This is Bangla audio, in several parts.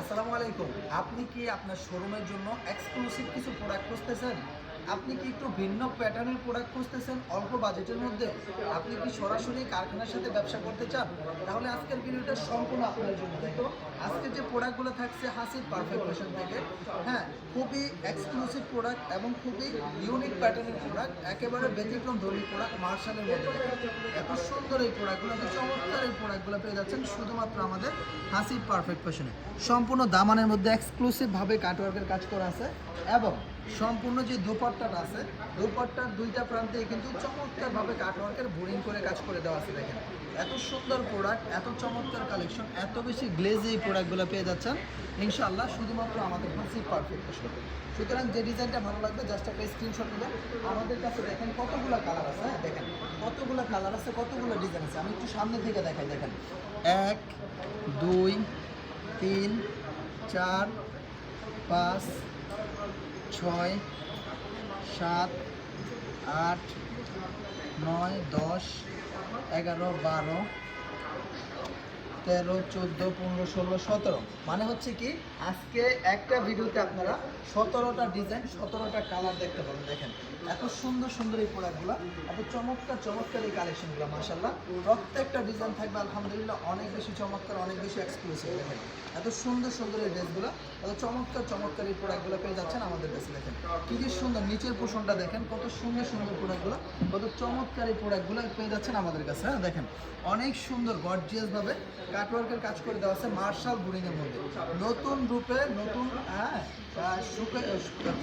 আসসালামু আলাইকুম। আপনি কি আপনার শোরুমের জন্য এক্সক্লুসিভ কিছু প্রোডাক্ট খুঁজতেছেন? আপনি কি একটু ভিন্ন প্যাটার্নের প্রোডাক্ট খুঁজতেছেন অল্প বাজেটের মধ্যে? আপনি কি সরাসরি কারখানার সাথে ব্যবসা করতে চান? তাহলে আজকের ভিডিওটা সম্পূর্ণ আপনার জন্য। দেখো, আজকে যে প্রোডাক্টগুলো থাকছে হাসির পারফেক্ট থেকে হ্যাঁ খুবই এক্সক্লুসিভ প্রোডাক্ট এবং খুবই ইউনিক প্যাটার্নের প্রোডাক্ট একেবারে ব্যতিক্রম ধর্মী প্রোডাক্ট মার্শালের মধ্যে এত সুন্দর এই প্রোডাক্টগুলো এত চমৎকার এই প্রোডাক্টগুলো পেয়ে যাচ্ছেন শুধুমাত্র আমাদের হাসির পারফেক্ট ফ্যাশনে সম্পূর্ণ দামানের মধ্যে এক্সক্লুসিভভাবে কাটওয়ার্কের কাজ করা আছে এবং সম্পূর্ণ যে দুপাট্টাটা আছে, দুপাট্টার দুইটা প্রান্তে কিন্তু চমৎকারভাবে কাটওয়ার্কের বোরিং করে কাজ করে দেওয়া আছে দেখেন। এত সুন্দর প্রোডাক্ট এত চমৎকার কালেকশন এত বেশি গ্লেজ এই প্রোডাক্টগুলো পেয়ে যাচ্ছেন। ইনশাআল্লাহ শুধুমাত্র আমাদের হাসি পারফেক্ট ফ্যাশন সুতরাং যে ডিজাইনটা ভালো লাগবে জাস্ট একটা স্ক্রিনশট নেবেন। আমাদের কাছে দেখেন কতগুলো কালার আছে হ্যাঁ দেখেন। কতগুলো কালার আছে, কতগুলো ডিজাইন আছে, আমি একটু সামনে থেকে দেখাই, দেখেন। এক, দুই, তিন, চার, পাঁচ ছয় সাত আট নয় দশ এগারো বারো তেরো, চোদ্দ, পনেরো, ষোলো, সতেরো। মানে হচ্ছে কি, আজকে একটা ভিডিওতে আপনারা সতেরোটা ডিজাইন সতেরোটা কালার দেখতে পাবেন। দেখেন, এত সুন্দর সুন্দর এই প্রোডাক্টগুলো এত চমৎকার চমৎকার এই কালেকশনগুলো মাসাল্লাহ প্রত্যেকটা ডিজাইন থাকবে, আলহামদুলিল্লাহ, অনেক বেশি চমৎকার, অনেক বেশি এক্সক্লুসিভ দেখেন। এত সুন্দর সুন্দর এই ড্রেসগুলো এত চমৎকার চমৎকার এই প্রোডাক্টগুলো পেয়ে যাচ্ছেন আমাদের কাছে, দেখেন। কি যে সুন্দর, নিচের পোষণটা দেখেন, কত সুন্দর সুন্দর প্রোডাক্টগুলো কত চমৎকার এই প্রোডাক্টগুলো পেয়ে যাচ্ছেন আমাদের কাছে হ্যাঁ দেখেন। অনেক সুন্দর গর্জিয়াস ভাবে কাটওয়ার্কের কাজ করে দেওয়া আছে মার্শাল বুড়িং এর মধ্যে। নতুন রূপে, নতুন হ্যাঁ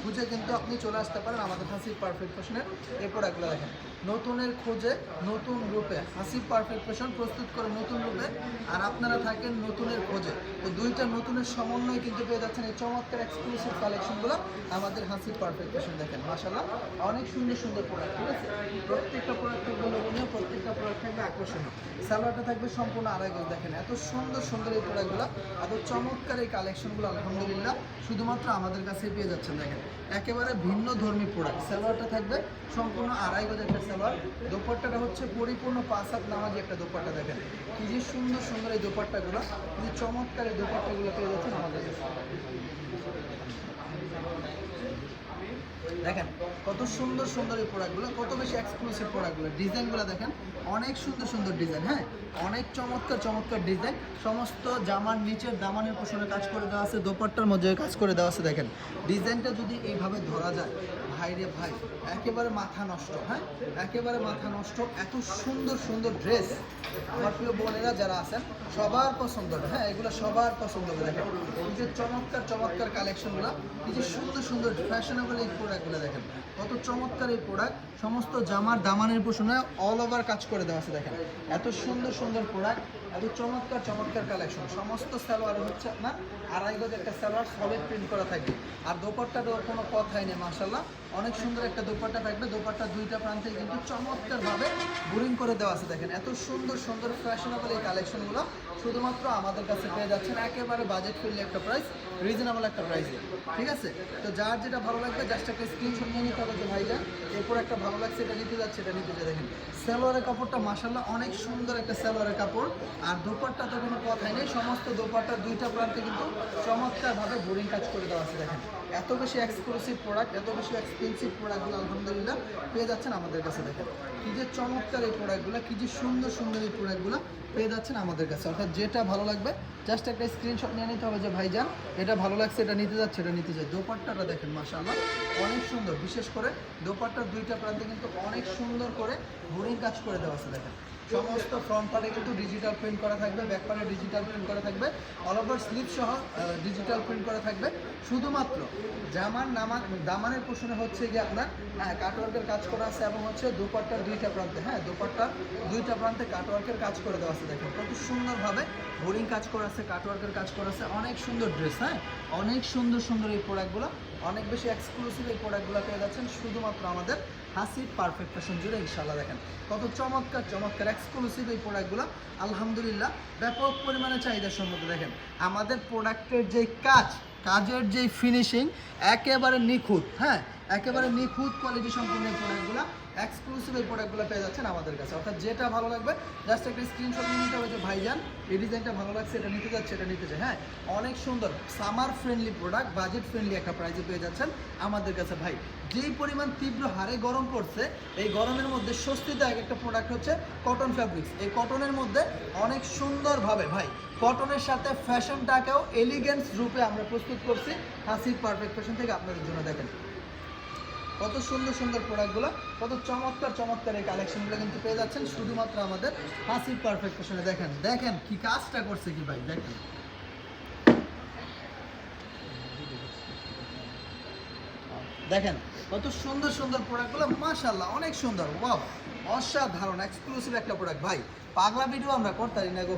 খুঁজে কিন্তু আপনি চলে আসতে পারেন আমাদের হাসি পারফেক্ট ফ্যাশনের এই প্রোডাক্টগুলো দেখেন। নতুনের খোঁজে, নতুন রূপে হাসি পারফেক্ট ফ্যাশন প্রস্তুত করে নতুন রূপে, আর আপনারা থাকেন নতুনের খোঁজে। তো দুইটা নতুনের সমন্বয় কিন্তু পেয়ে যাচ্ছেন এই চমৎকার এক্সক্লুসিভ কালেকশনগুলো আমাদের হাসি পারফেক্ট ফ্যাশন দেখেন। মাসাল্লাহ অনেক সুন্দর সুন্দর প্রোডাক্ট ঠিক আছে? প্রত্যেকটা প্রোডাক্ট থাকবে লোভনীয় প্রত্যেকটা প্রোডাক্ট থাকবে আকর্ষণীয়। সালোয়ারটা থাকবে সম্পূর্ণ আড়াই গজ, দেখেন এত সুন্দর সুন্দর এই প্রোডাক্টগুলো এত চমৎকার এই কালেকশনগুলো, আলহামদুলিল্লাহ, শুধুমাত্র আমাদের কাছে পেয়ে যাচ্ছেন, দেখেন। একেবারে ভিন্ন ধর্মী প্রোডাক্ট। সালোয়ারটা থাকবে সম্পূর্ণ আড়াই গজ একটা সালোয়ার। দোপাট্টাটা হচ্ছে পরিপূর্ণ পাঁচ হাত নামাজি একটা দোপাট্টা, দেখেন। কি যে সুন্দর সুন্দর এই দোপাট্টাগুলো, কি চমৎকার এই দোপাট্টাগুলো পেয়ে যাচ্ছেন আমাদের কাছে। দেখেন, কত সুন্দর সুন্দর এই প্রোডাক্টগুলো, কত বেশি এক্সক্লুসিভ প্রোডাক্টগুলো। ডিজাইনগুলো দেখেন, অনেক সুন্দর সুন্দর ডিজাইন হ্যাঁ? অনেক চমৎকার চমৎকার ডিজাইন। সমস্ত জামার নিচের দামানের পোষণে কাজ করে দেওয়া আছে, দোপাট্টার মধ্যে কাজ করে দেওয়া আছে, দেখেন। ডিজাইনটা যদি এইভাবে ধরা যায়, ভাই রে ভাই, একেবারে মাথা নষ্ট হ্যাঁ? একেবারে মাথা নষ্ট, এত সুন্দর সুন্দর ড্রেস আমার প্রিয় বোনেরা যারা আছেন, সবার পছন্দ হবে। হ্যাঁ এগুলো সবার পছন্দ হবে। দেখেন, এই যে চমৎকার চমৎকার কালেকশনগুলো এই যে সুন্দর সুন্দর ফ্যাশনেবল এই প্রোডাক্টগুলো দেখেন, কত চমৎকার এই প্রোডাক্ট সমস্ত জামার দামানের পোষণে অল ওভার কাজ করে দেওয়া আছে। দেখেন, এত সুন্দর সুন্দর প্রোডাক্ট এত চমৎকার চমৎকার কালেকশন সমস্ত সালোয়ার হচ্ছে আপনার আড়াই গজ একটা সালোয়ার সলিড প্রিন্ট করা থাকবে। আর দোপাট্টাটাও কোনো কথাই নেই মাসাল্লাহ অনেক সুন্দর একটা দোপাট্টা থাকবে। দোপাট্টা দুইটা প্রান্তে কিন্তু চমৎকারভাবে বোরিং করে দেওয়া আছে, দেখেন। এত সুন্দর সুন্দর ফ্যাশনেবল এই কালেকশনগুলো শুধুমাত্র আমাদের কাছে পেয়ে যাচ্ছেন। একেবারে বাজেট ফ্রেন্ডলি একটা প্রাইস রিজনেবল একটা প্রাইসে ঠিক আছে? তো যার যেটা ভালো লাগবে জাস্ট একটা স্ক্রিনশট নিয়ে নিতে হবে যে ভাইজান এরপর একটা ভালো লাগছে, এটা নিতে যাচ্ছে, এটা নিতে যা দেখেন। সালোয়ারের কাপড়টা মাসাল্লাহ অনেক সুন্দর একটা সালোয়ারের কাপড়। আর দোপাট্টা তো কোনো কথাই নেই। সমস্ত দোপাট্টার দুইটা প্রান্তে কিন্তু চমৎকারভাবে বোরিং কাজ করে দেওয়া আছে, দেখেন। এত বেশি এক্সক্লুসিভ প্রোডাক্ট এত বেশি এক্সপেন্সিভ প্রোডাক্টগুলো আলহামদুলিল্লাহ পেয়ে যাচ্ছেন আমাদের কাছে, দেখেন। কি যে চমৎকার এই প্রোডাক্টগুলো কি যে সুন্দর সুন্দর এই প্রোডাক্টগুলো পেয়ে যাচ্ছেন আমাদের কাছে। অর্থাৎ যেটা ভালো লাগবে জাস্ট একটা স্ক্রিনশট নিয়ে নিতে হবে যে, ভাইজান, এটা ভালো লাগছে, এটা নিতে যাচ্ছে, এটা নিতে চাই দোপাট্টাটা দেখেন, মাশাআল্লাহ, অনেক সুন্দর। বিশেষ করে দোপাট্টার দুইটা প্রান্তে কিন্তু অনেক সুন্দর করে বোরিং কাজ করে দেওয়া আছে, দেখেন। সমস্ত ফ্রন্ট পার্টে কিন্তু ডিজিটাল প্রিন্ট করা থাকবে ব্যাক পার্টে ডিজিটাল প্রিন্ট করা থাকবে অল ওভার স্লিপ সহ ডিজিটাল প্রিন্ট করা থাকবে। শুধুমাত্র জামার নামা দামানের পোষণে হচ্ছে গিয়ে আপনার হ্যাঁ কাটওয়ার্কের কাজ করা আছে এবং হচ্ছে দুপাট্টার দুইটা প্রান্তে হ্যাঁ দুপাট্টার দুইটা প্রান্তে কাটওয়ার্কের কাজ করে দেওয়া আছে। দেখেন, কত সুন্দরভাবে বোরিং কাজ করা আছে কাটওয়ার্কের কাজ করা আছে। অনেক সুন্দর ড্রেস হ্যাঁ অনেক সুন্দর সুন্দর এই প্রোডাক্টগুলো অনেক বেশি এক্সক্লুসিভ এই প্রোডাক্টগুলো পেয়ে যাচ্ছেন। শুধুমাত্র আমাদের হাসি পারফেক্ট ফ্যাশন জুড়ে ইনশাল্লাহ দেখেন। কত চমৎকার চমৎকার এক্সক্লুসিভ এই প্রোডাক্টগুলো আলহামদুলিল্লাহ, ব্যাপক পরিমাণে চাহিদার সম্মত দেখেন। আমাদের প্রোডাক্টের যে কাজ, কাজের যে ফিনিশিং একেবারে নিখুঁত হ্যাঁ? একেবারে নিখুঁত কোয়ালিটি সম্পূর্ণ এই প্রোডাক্টগুলো এক্সক্লুসিভ এই প্রোডাক্টগুলো পেয়ে যাচ্ছেন আমাদের কাছে। অর্থাৎ যেটা ভালো লাগবে জাস্ট একটা স্ক্রিনশট নিয়ে নিতে হবে যে, ভাইজান, এই ডিজাইনটা ভালো লাগছে, এটা নিতে যাচ্ছে, এটা নিতে চাই হ্যাঁ অনেক সুন্দর summer friendly product budget friendly একটা প্রাইসে পেয়ে যাচ্ছেন আমাদের কাছে ভাই। যেই পরিমাণ তীব্র হারে গরম পড়ছে, এই গরমের মধ্যে স্বস্তিদায়ক একটা প্রোডাক্ট হচ্ছে কটন ফ্যাব্রিক্স এই কটনের মধ্যে অনেক সুন্দরভাবে ভাই কটনের সাথে ফ্যাশনটাকেও এলিগেন্স রূপে আমরা প্রস্তুত করছি। হাসির পারফেক্ট ফ্যাশন থেকে আপনাদের জন্য দেখেন। কত সুন্দর সুন্দর প্রোডাক্টগুলো কত চমৎকার চমৎকার এই কালেকশনগুলো কিন্তু পেয়ে যাচ্ছেন। শুধুমাত্র আমাদের হাসির পারফেক্ট ফ্যাশনে দেখেন দেখেন কি কাজটা করছে কি ভাই, দেখেন। দেখেন, কত সুন্দর সুন্দর প্রোডাক্টগুলো মাশাল্লাহ অনেক সুন্দর। ওয়াও অসাধারণ এক্সক্লুসিভ একটা প্রোডাক্ট ভাই পাগলা ভিডিও আমরা করতারি না গো।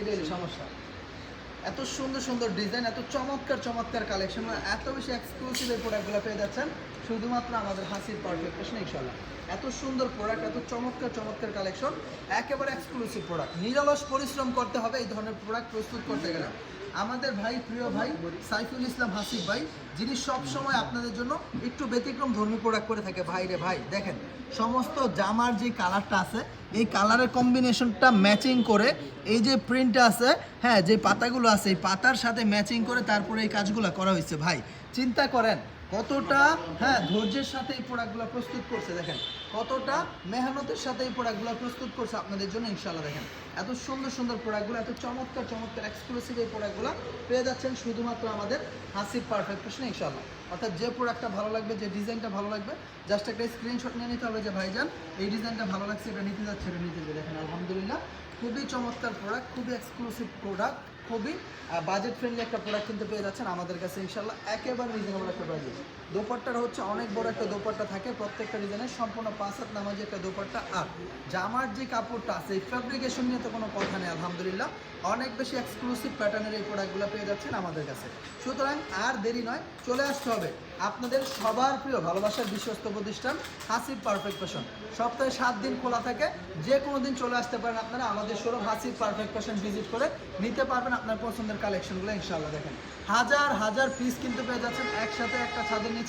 এটাই সমস্যা। এত সুন্দর সুন্দর ডিজাইন এত চমৎকার চমৎকার কালেকশন এত বেশি এক্সক্লুসিভ এই প্রোডাক্টগুলো পেয়ে যাচ্ছেন। শুধুমাত্র আমাদের হাসির পারফেক্ট ফ্যাশন ইনশাল্লাহ এত সুন্দর প্রোডাক্ট এত চমৎকার চমৎকার কালেকশন একেবারে এক্সক্লুসিভ প্রোডাক্ট নিরলস পরিশ্রম করতে হবে, এই ধরনের প্রোডাক্ট প্রস্তুত করতে গেলে। আমাদের ভাই, প্রিয় ভাই, সাইফুল ইসলাম হাসিফ ভাই, যিনি সব সময় আপনাদের জন্য একটু ব্যতিক্রম ধর্মী প্রোডাক্ট করে থাকে। ভাই রে ভাই, দেখেন, সমস্ত জামার যে কালারটা আছে, এই কালারের কম্বিনেশনটা ম্যাচিং করে এই যে প্রিন্টটা আছে হ্যাঁ যে পাতাগুলো আছে, এই পাতার সাথে ম্যাচিং করে তারপরে এই কাজগুলো করা হয়েছে। ভাই, চিন্তা করেন কতটা হ্যাঁ ধৈর্যের সাথে এই প্রোডাক্টগুলো প্রস্তুত করছে, দেখেন। কতটা মেহনতের সাথে এই প্রোডাক্টগুলো প্রস্তুত করছে আপনাদের জন্য ইনশাল্লাহ দেখেন। এত সুন্দর সুন্দর প্রোডাক্টগুলো এত চমৎকার চমৎকার এক্সক্লুসিভ এই প্রোডাক্টগুলো পেয়ে যাচ্ছেন শুধুমাত্র আমাদের হাসির পারফেক্ট ফ্যাশনে ইনশাল্লাহ অর্থাৎ যে প্রোডাক্টটা ভালো লাগবে, যে ডিজাইনটা ভালো লাগবে জাস্ট একটা স্ক্রিনশট নিয়ে নিতে হবে যে, ভাইজান, এই ডিজাইনটা ভালো লাগছে, এটা নিতে যাচ্ছে, এটা নিতে যাবে দেখেন, আলহামদুলিল্লাহ, খুবই চমৎকার প্রোডাক্ট খুবই এক্সক্লুসিভ প্রোডাক্ট খুবই বাজেট ফ্রেন্ডলি একটা প্রোডাক্ট কিনতে পেয়ে যাচ্ছেন আমাদের কাছে ইনশাল্লাহ একেবারে রিজনেবল একটা প্রাইজে দোপাট্টার হচ্ছে অনেক বড় একটা দোপাট্টা থাকে, প্রত্যেকটা ডিজাইনের সম্পূর্ণ পাঁচ হাত নামাজি একটা দোপাট্টা। আর জামার যে কাপড়টা আছে, এই ফ্যাব্রিকেশন নিয়ে তো কোনো কথা নেই, আলহামদুলিল্লাহ। অনেক বেশি এক্সক্লুসিভ প্যাটার্নের এই প্রোডাক্টগুলো পেয়ে যাচ্ছেন আমাদের কাছে। সুতরাং আর দেরি নয়, চলে আসতে হবে আপনাদের সবার প্রিয় ভালোবাসার বিশ্বস্ত প্রতিষ্ঠান হাসিব পারফেক্ট ফ্যাশন সপ্তাহে সাত দিন খোলা থাকে, যে কোনো দিন চলে আসতে পারেন আপনারা আমাদের showroom Hasib perfect fashion visit করে নিতে পারবেন আপনার পছন্দের কালেকশনগুলো ইনশাআল্লাহ দেখেন। হাজার হাজার পিস কিন্তু পেয়ে যাচ্ছেন, একসাথে একটা ছাদের নিচে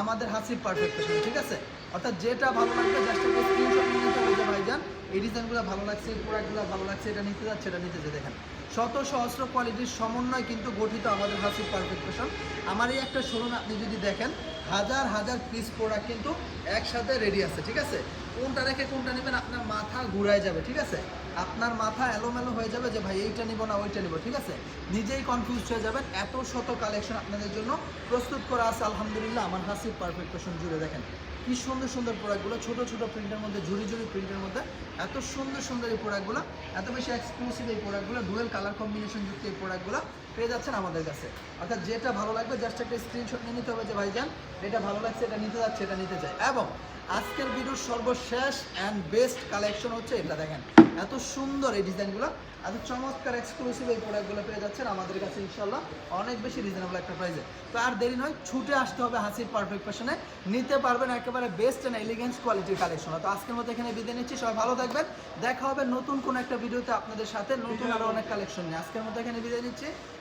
আমাদের হাসিব পারফেক্ট ঠিক আছে? অর্থাৎ যেটা ভালো লাগবে জাস্ট একটা স্ক্রিনশট নিয়ে নিতে হবে ভাইজান, এই ডিজাইনগুলো ভালো লাগছে, এই প্রোডাক্টগুলো ভালো লাগছে, এটা নিতে যাচ্ছে, এটা নিতে যে দেখেন, শত সহস্র কোয়ালিটির সমন্বয় কিন্তু গঠিত আমাদের হাসিব পারফেক্ট ফ্যাশন আমার এই একটা শোরুম আপনি যদি দেখেন, হাজার হাজার পিস প্রোডাক্ট কিন্তু একসাথে রেডি আছে, ঠিক আছে? কোনটা রেখে কোনটা নেবেন, আপনার মাথা ঘুরায় যাবে, ঠিক আছে? আপনার মাথা এলোমেলো হয়ে যাবে যে, ভাই, এইটা নিব না, ওইটা নিব। ঠিক আছে? নিজেই কনফিউজ হয়ে যাবেন, এত শত কালেকশন আপনাদের জন্য প্রস্তুত করা আছে, আলহামদুলিল্লাহ, আমার হাসিব পারফেক্ট ফ্যাশন জুড়ে দেখেন। কি সুন্দর সুন্দর প্রোডাক্টগুলো ছোট ছোট প্রিন্টের মধ্যে, ঝুড়ি ঝুড়ি প্রিন্টের মধ্যে, এত সুন্দর সুন্দর এই প্রোডাক্টগুলো এত বেশি এক্সক্লুসিভ এই প্রোডাক্টগুলো ডুয়েল কালার কম্বিনেশন যুক্ত এই প্রোডাক্টগুলো পেয়ে যাচ্ছেন আমাদের কাছে। অর্থাৎ যেটা ভালো লাগবে জাস্ট একটা স্ক্রিনশট নিয়ে নিতে হবে যে ভাইজান এটা ভালো লাগছে এটা নিতে যাচ্ছে এটা নিতে চাই এবং আজকের ভিডিওর সর্বশেষ অ্যান্ড বেস্ট কালেকশন হচ্ছে এটা দেখেন। এত সুন্দর এই ডিজাইনগুলো এত চমৎকার এক্সক্লুসিভ এই প্রোডাক্টগুলো পেয়ে যাচ্ছেন আমাদের কাছে ইনশাল্লাহ অনেক বেশি রিজনেবল একটা প্রাইসে তো আর দেরি নয় ছুটে আসতে হবে হাসির পারফেক্ট ফ্যাশনে নিতে পারবেন একেবারে বেস্ট অ্যান্ড এলিগেন্স কোয়ালিটির কালেকশন তো আজকের মতো এখানে বিদায় নিচ্ছি সবাই ভালো থাকবেন। দেখা হবে নতুন কোনো একটা ভিডিওতে আপনাদের সাথে নতুন আরও অনেক কালেকশন নিয়ে। আজকের মতো এখানে বিদায় নিচ্ছি।